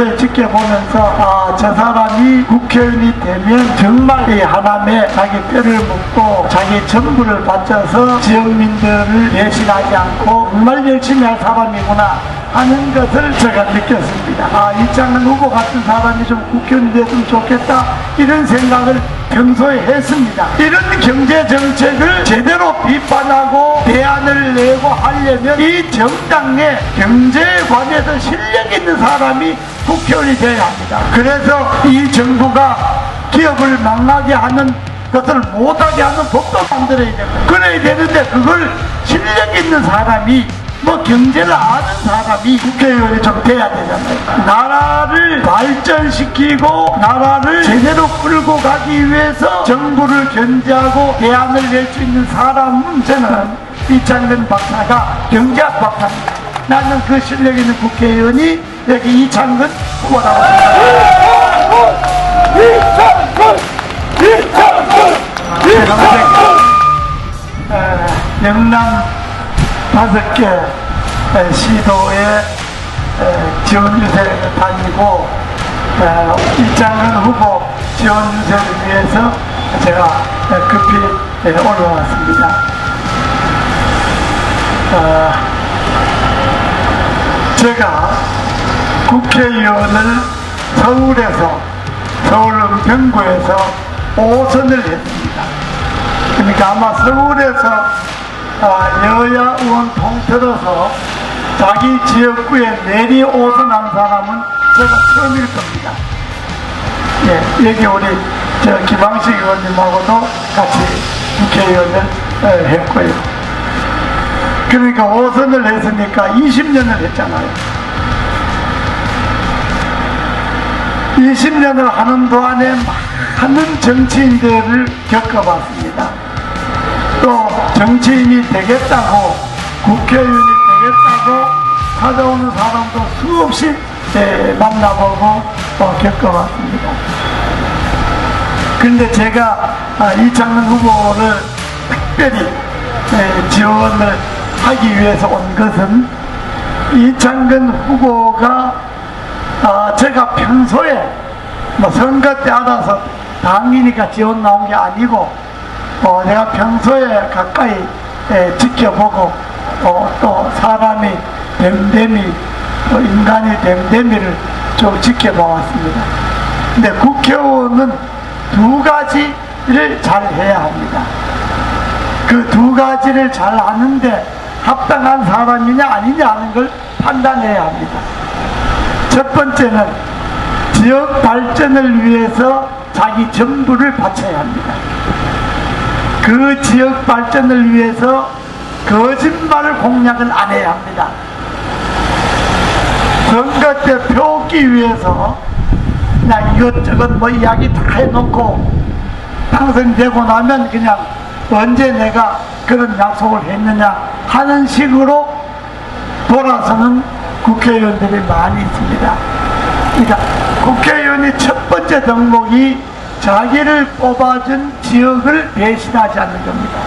평소에 지켜보면서 아, 저 사람이 국회의원이 되면 정말 이 하남에 자기 뼈를 묻고 자기 전부를 바쳐서 지역민들을 배신하지 않고 정말 열심히 할 사람이구나 하는 것을 제가 느꼈습니다. 아, 이창근 후보 같은 사람이 좀 국회의원이 됐으면 좋겠다 이런 생각을 평소에 했습니다. 이런 경제 정책을 제대로 비판하고 대안을 내고 하려면 이 정당 내 경제에 관해서 실력 있는 사람이 국회의원이 되어야 합니다. 그래서 이 정부가 기업을 망하게 하는 것을 못하게 하는 법도 만들어야 됩니다. 그래야 되는데 그걸 실력 있는 사람이 뭐 경제를 아는 사람이 국회의원이 좀 돼야 되잖아요. 나라를 발전시키고 나라를 제대로 끌고 가기 위해서 정부를 견제하고 대안을 낼 수 있는 사람은 저는 이창근 박사가 경제학 박사입니다. 나는 그 실력 있는 국회의원이 여기 이창근 후보라고 생각합니다. 에, 영남 다섯 개 에, 시도에 에, 지원 유세를 다니고 에, 이장은 후보 지원 유세를 위해서 제가 에, 급히 에, 올라왔습니다. 어, 제가 국회의원을 서울에서 서울 은평구에서 5선을 했습니다. 그러니까 아마 서울에서 아, 여야 의원 통틀어서 자기 지역구에 내리 오선한 사람은 제가 처음일 겁니다. 예, 여기 우리 저 김항식 의원님하고도 같이 국회의원을 어, 했고요. 그러니까 오선을 했으니까 20년을 했잖아요. 20년을 하는 동안에 많은 정치인들을 겪어봤습니다. 또 정치인이 되겠다고 국회의원이 되겠다고 찾아오는 사람도 수없이 예, 만나보고 어, 겪어봤습니다. 그런데 제가 아, 이창근 후보를 특별히 예, 지원을 하기 위해서 온 것은 이창근 후보가 아, 제가 평소에 뭐 선거 때 알아서 당이니까 지원 나온 게 아니고 어, 내가 평소에 가까이 에, 지켜보고 어, 또 사람이 됨됨이 또 인간이 됨됨이를 좀 지켜보았습니다. 근데 국회의원은 두 가지를 잘 해야 합니다. 그 두 가지를 잘 하는데 합당한 사람이냐 아니냐 하는 걸 판단해야 합니다. 첫 번째는 지역 발전을 위해서 자기 전부를 바쳐야 합니다. 그 지역 발전을 위해서 거짓말 공약을 안 해야 합니다. 선거 때 표기 위해서 그냥 이것저것 뭐 이야기 다 해놓고 당선되고 나면 그냥 언제 내가 그런 약속을 했느냐 하는 식으로 돌아서는 국회의원들이 많이 있습니다. 그러니까 국회의원이 첫 번째 덕목이 자기를 뽑아준 지역을 배신하지 않는 겁니다.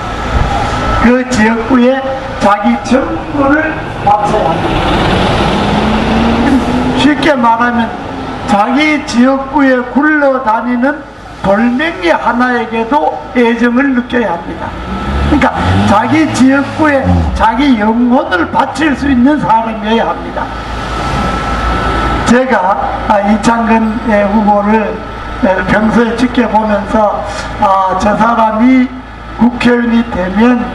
그 지역구에 자기 전부를 바쳐야 합니다. 쉽게 말하면 자기 지역구에 굴러다니는 돌멩이 하나에게도 애정을 느껴야 합니다. 그러니까 자기 지역구에 자기 영혼을 바칠 수 있는 사람이어야 합니다. 제가 아, 이창근 예, 후보를 예, 평소에 지켜보면서 아, 저 사람이 국회의원이 되면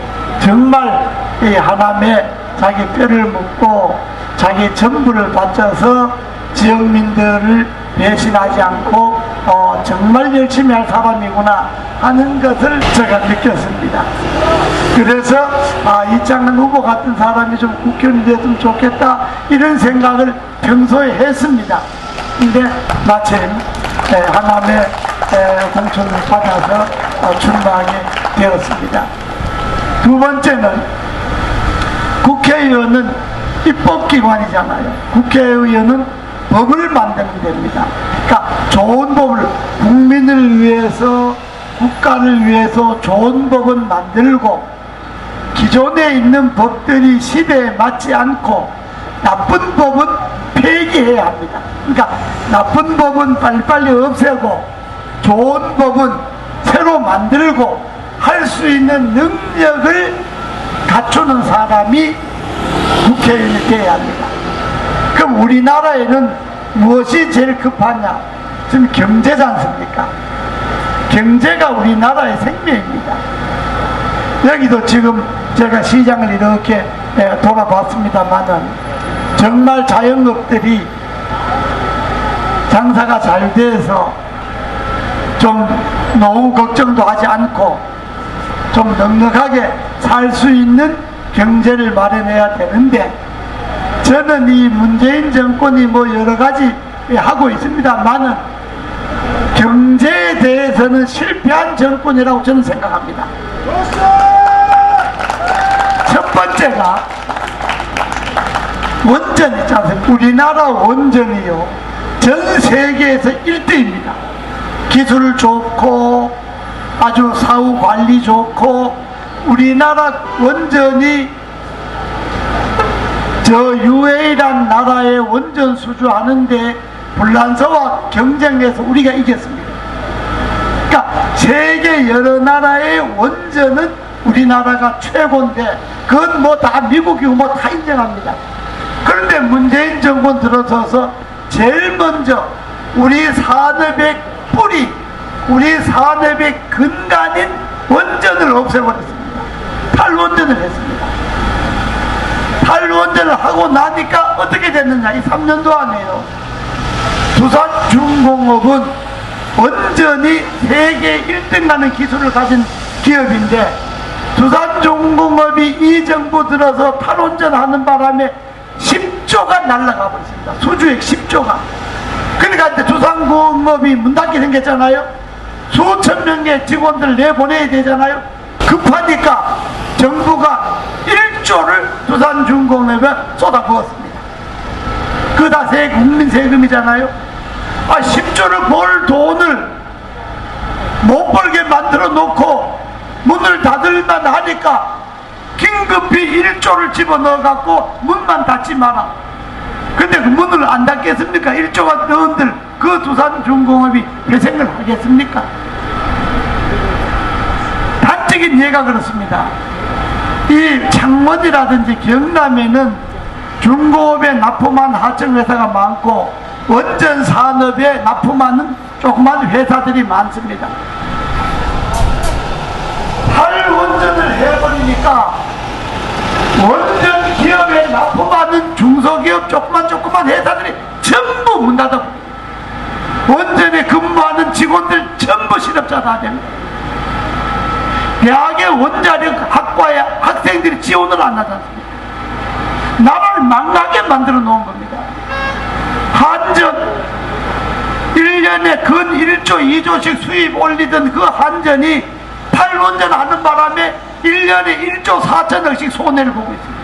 정말 이 하남에 자기 뼈를 묻고 자기 전부를 바쳐서 지역민들을 배신하지 않고 어, 정말 열심히 할 사람이구나 하는 것을 제가 느꼈습니다. 그래서 아, 이창근 후보 같은 사람이 좀 국회의원이 됐으면 좋겠다 이런 생각을 평소에 했습니다. 근데 마침 에, 하남의 에, 공천을 받아서 어, 출마하게 되었습니다. 두 번째는 국회의원은 입법기관이잖아요. 국회의원은 법을 만들면 됩니다. 그러니까 좋은 법을 국민을 위해서 국가를 위해서 좋은 법을 만들고 기존에 있는 법들이 시대에 맞지 않고 나쁜 법은 폐기해야 합니다. 그러니까 나쁜 법은 빨리빨리 없애고 좋은 법은 새로 만들고 할 수 있는 능력을 갖추는 사람이 국회의원이 되어야 합니다. 그럼 우리나라에는 무엇이 제일 급하냐? 지금 경제지 않습니까? 경제가 우리나라의 생명입니다. 여기도 지금 제가 시장을 이렇게 예, 돌아봤습니다만은 정말 자영업들이 장사가 잘 돼서 좀 노후 걱정도 하지 않고 좀 넉넉하게 살 수 있는 경제를 마련해야 되는데 저는 이 문재인 정권이 뭐 여러 가지 하고 있습니다만은 경제에 대해서는 실패한 정권이라고 저는 생각합니다. 첫 번째가 원전 있지 않습니까? 우리나라 원전이요. 전 세계에서 1등입니다. 기술 좋고 아주 사후 관리 좋고 우리나라 원전이 저 UAE란 나라의 원전 수주하는데 불란서와 경쟁해서 우리가 이겼습니다. 그러니까 세계 여러 나라의 원전은 우리나라가 최고인데 그건 뭐 다 미국이고 뭐 다 인정합니다. 그런데 문재인 정권 들어서서 제일 먼저 우리 산업의 뿌리, 우리 산업의 근간인 원전을 없애버렸습니다. 탈원전을 했습니다. 탈원전을 하고 나니까 어떻게 됐느냐? 이 3년도 안에요. 두산중공업은 원전이 세계 1등 하는 기술을 가진 기업인데 두산중공업이 이 정부 들어서 탈원전 하는 바람에 10조가 날라가 버렸습니다. 수주액 10조가. 그러니까 이제 두산공업이 문 닫게 생겼잖아요. 수천 명의 직원들 내보내야 되잖아요. 급하니까 정부가 1조를 두산중공업에 쏟아부었습니다. 그 다 세 국민 세금이잖아요. 아 10조를 벌 돈을 못 벌게 만들어 놓고 문을 닫을만 하니까 긴급히 1조를 집어넣어 갖고 문만 닫지 마라. 근데 그 문을 안 닫겠습니까? 1조가 넣은들 그 두산 중공업이 회생을 하겠습니까? 단적인 예가 그렇습니다. 이 창원이라든지 경남에는 중고업에 납품한 하청회사가 많고 원전 산업에 납품하는 조그만 회사들이 많습니다. 탈 원전을 해버리니까 원전 기업에 납품하는 중소기업 조그만 조그만 회사들이 전부 문 닫아 원전에 근무하는 직원들 전부 실업자 다 됩니다. 대학의 원자력 학과에 학생들이 지원을 안 하지 않습니까? 나라를 망하게 만들어 놓은 겁니다. 한전 1년에 근 1조, 2조씩 수입 올리던 그 한전이 탈원전 하는 바람에 1년에 1조 4천억씩 손해를 보고 있습니다.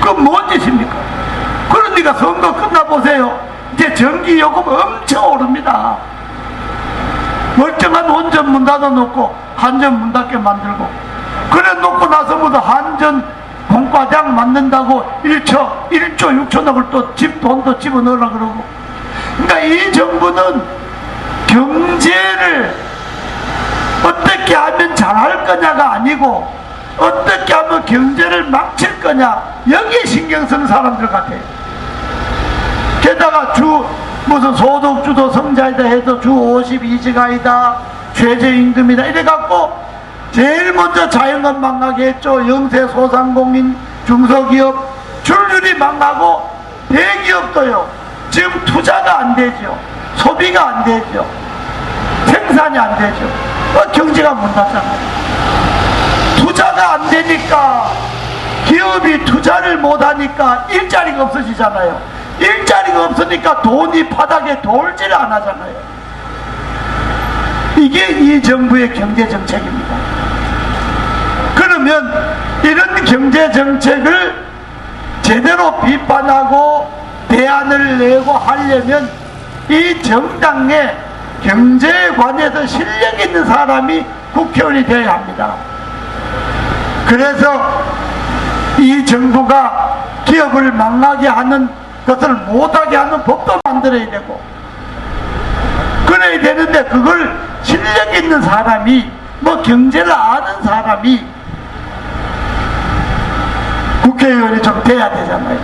그뭔 짓입니까? 그러니까 선거 끝나보세요. 이제 전기요금 엄청 오릅니다. 멀쩡한 원전 문 닫아놓고 한전 문 닫게 만들고 그래 놓고 나서부터 한전 공과장 만든다고 1조, 1조 6천억을 또 집 돈도 집어넣으라 그러고 그러니까 이 정부는 경제를 어떻게 하면 잘할 거냐가 아니고 어떻게 하면 경제를 망칠 거냐 여기에 신경 쓰는 사람들 같아요 게다가 주 무슨 소득주도 성자이다 해도 주 52시간이다 최저임금이다 이래갖고 제일 먼저 자영업 망하게 했죠. 영세 소상공인 중소기업 줄줄이 망하고 대기업도요. 지금 투자가 안 되죠. 소비가 안 되죠. 생산이 안 되죠. 어, 경제가 못 났잖아요 투자가 안 되니까 기업이 투자를 못 하니까 일자리가 없어지잖아요 일자리가 없으니까 돈이 바닥에 돌지를 안 하잖아요. 이게 이 정부의 경제 정책입니다. 그러면 이런 경제 정책을 제대로 비판하고 대안을 내고 하려면 이 정당의 경제에 관해서 실력 있는 사람이 국회의원이 되어야 합니다. 그래서 이 정부가 기업을 망하게 하는 그것을 못하게 하는 법도 만들어야 되고 그래야 되는데 그걸 실력 있는 사람이 뭐 경제를 아는 사람이 국회의원이 좀 돼야 되잖아요.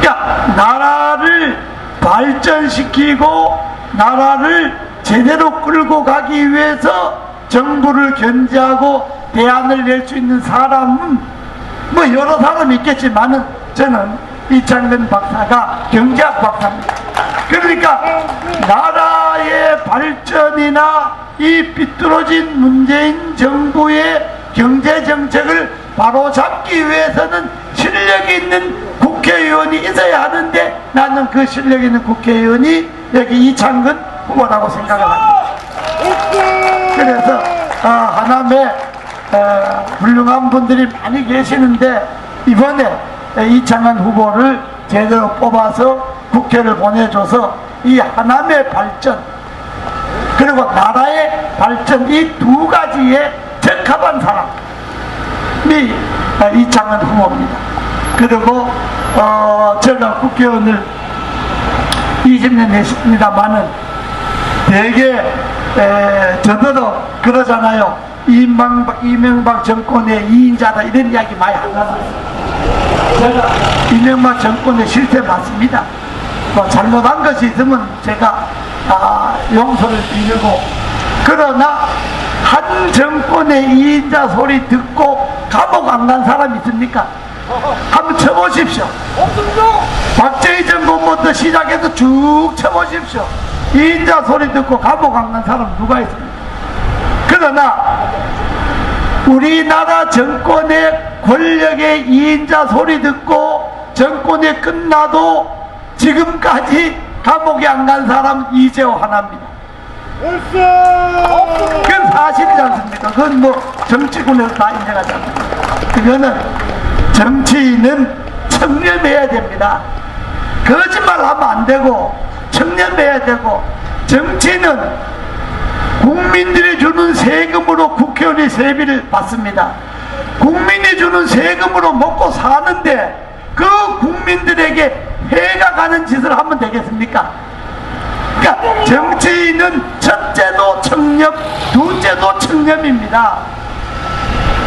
그러니까 나라를 발전시키고 나라를 제대로 끌고 가기 위해서 정부를 견제하고 대안을 낼 수 있는 사람은 뭐 여러 사람이 있겠지만은 저는 이창근 박사가 경제학 박사입니다. 그러니까 나라의 발전이나 이 삐뚤어진 문재인 정부의 경제 정책을 바로 잡기 위해서는 실력 있는 국회의원이 있어야 하는데 나는 그 실력 있는 국회의원이 여기 이창근 후보라고 생각을 합니다. 그래서 어, 하남에 어, 훌륭한 분들이 많이 계시는데 이번에 이창근 후보를 제대로 뽑아서 국회를 보내줘서 이 하남의 발전 그리고 나라의 발전 이 두 가지에 적합한 사람이 어, 이창근 후보입니다. 그리고 어, 제가 국회의원을 20년 했습니다만은 되게 에, 저도 그러잖아요. 이명박, 이명박 정권의 이인자다 이런 이야기 많이 하잖아요. 제가 이명박 정권의 실태 맞습니다. 뭐 잘못한 것이 있으면 제가 아, 용서를 비르고 그러나 한 정권의 이인자 소리 듣고 감옥 안 간 사람 있습니까? 한번 쳐보십시오. 박정희 정권부터 시작해서 쭉 쳐보십시오. 이인자 소리 듣고 감옥 안 간 사람 누가 있습니까? 그러나 우리나라 정권의 권력의 이인자 소리 듣고 정권이 끝나도 지금까지 감옥에 안 간 사람 이재호 하나입니다. 그건 사실이지 않습니까? 그건 뭐 정치군에서 다 인정하지 않습니까? 그거는 정치인은 청렴해야 됩니다. 거짓말 하면 안 되고 청렴해야 되고 정치는 국민들이 주는 세금으로 국회의원이 세비를 받습니다. 국민이 주는 세금으로 먹고 사는데 그 국민들에게 해가 가는 짓을 하면 되겠습니까? 그러니까 정치인은 첫째도 청렴, 둘째도 청렴입니다.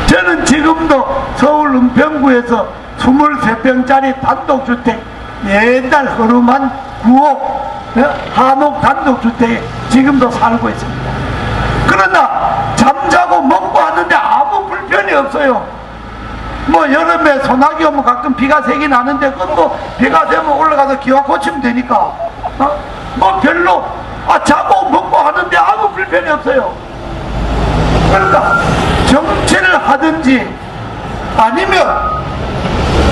저는 지금도 서울 은평구에서 23평짜리 단독주택 옛날 흐름한 9억 한옥 단독주택에 지금도 살고 있습니다. 그러나 잠자고 먹고 하는데 아무 불편이 없어요. 뭐 여름에 소나기 오면 가끔 비가 세긴 하는데 그건 뭐 비가 되면 올라가서 기와 고치면 되니까 어? 뭐 별로 아 자고 먹고 하는데 아무 불편이 없어요. 그러니까 정치를 하든지 아니면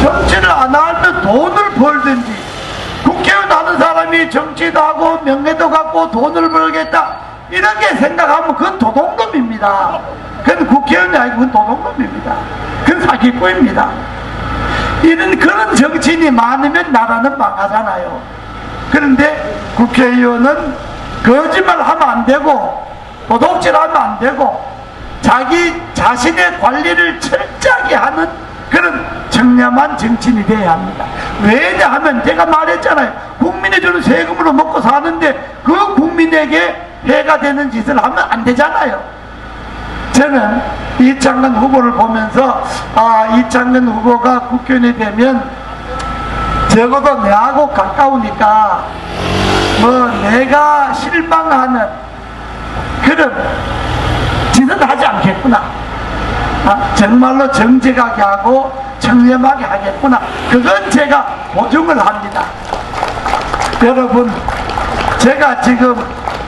정치를 안 하면 돈을 벌든지 국회의원 하는 사람이 정치도 하고 명예도 갖고 돈을 벌겠다 이렇게 생각하면 그건 도둑놈입니다. 그건 국회의원이 아니고 그건 도둑놈입니다. 그건 사기꾼입니다. 이런 그런 정치인이 많으면 나라는 망하잖아요. 그런데 국회의원은 거짓말 하면 안 되고 도둑질 하면 안 되고 자기 자신의 관리를 철저하게 하는 그런 청렴한 정치인이 되어야 합니다. 왜냐 하면 제가 말했잖아요. 국민이 주는 세금으로 먹고 사는데 그 국민에게 해가 되는 짓을 하면 안 되잖아요. 저는 이창근 후보를 보면서 아 이창근 후보가 국회의원이 되면 적어도 내하고 가까우니까 뭐 내가 실망하는 그런 짓은 하지 않겠구나. 아, 정말로 정직하게 하고 청렴하게 하겠구나. 그건 제가 보증을 합니다. 여러분, 제가 지금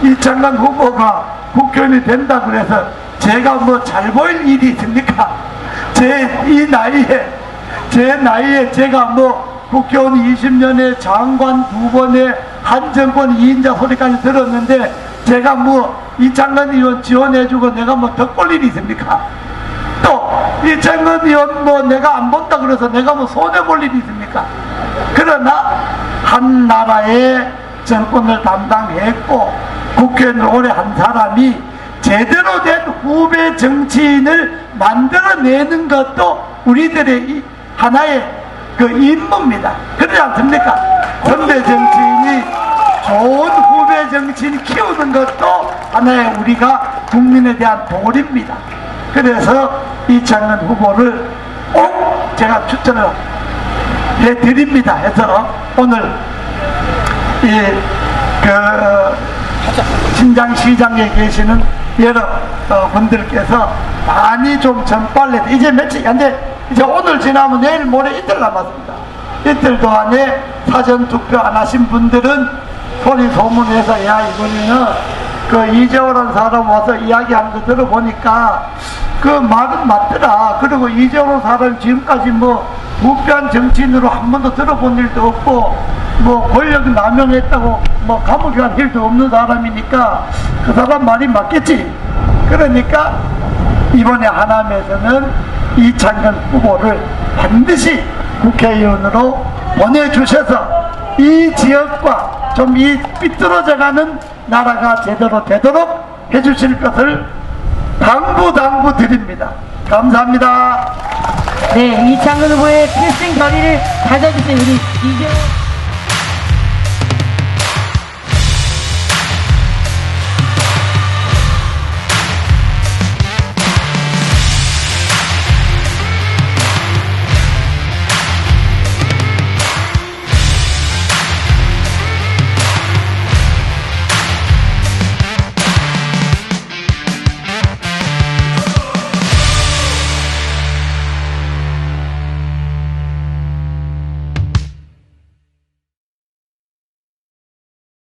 이창관 후보가 국회의원이 된다 그래서 제가 뭐 잘 보일 일이 있습니까? 제 이 나이에, 제 나이에 제가 뭐 국회의원 20년에 장관 두 번에 한 정권 2인자 소리까지 들었는데 제가 뭐 이창근 의원 지원해주고 내가 뭐 덕볼 일이 있습니까? 또 이창근 의원 뭐 내가 안 본다 그래서 내가 뭐 손해 볼 일이 있습니까? 그러나 한 나라의 정권을 담당했고 국회의원을 오래 한 사람이 제대로 된 후배 정치인을 만들어내는 것도 우리들의 이 하나의 그 임무입니다. 그러지 않습니까? 선배 정치인이 좋은 후배 정치인 키우는 것도 하나의 우리가 국민에 대한 도리입니다. 그래서 이창근 후보를 꼭 제가 추천을 해드립니다. 해서 오늘 이그 신장시장에 계시는 여러 어, 분들께서 많이 좀 전빨래 이제 며칠 이제 이제 오늘 지나면 내일 모레 이틀 남았습니다. 이틀 동안에 사전 투표 안 하신 분들은 소리 소문해서 야 이번에는 그 이재호라는 사람 와서 이야기하는 거 들어보니까 그 말은 맞더라. 그리고 이재호 사람 지금까지 뭐 무표한 정치인으로 한 번도 들어본 일도 없고 뭐 권력 남용했다고 뭐 감옥에 간 일도 없는 사람이니까 그 사람 말이 맞겠지. 그러니까 이번에 하남에서는 이창근 후보를 반드시 국회의원으로 보내주셔서 이 지역과 좀 이 삐뚤어져가는 나라가 제대로 되도록 해주실 것을 당부 당부 드립니다. 감사합니다. 네, 이창근 후보의 필승 결의를 가져주신 우리 이재호